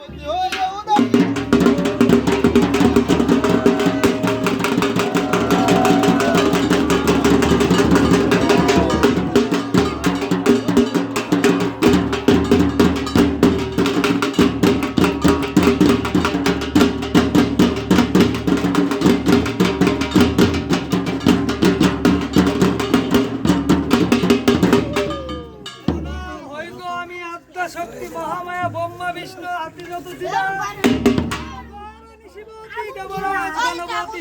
বন্দী শক্তি মহামায়া ব্রহ্মা বিষ্ণু আদি যত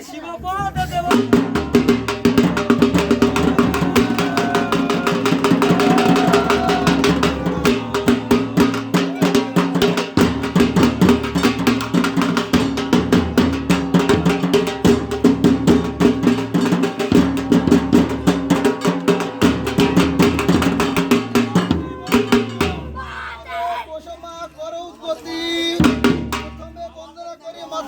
শিবপদ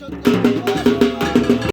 সত্য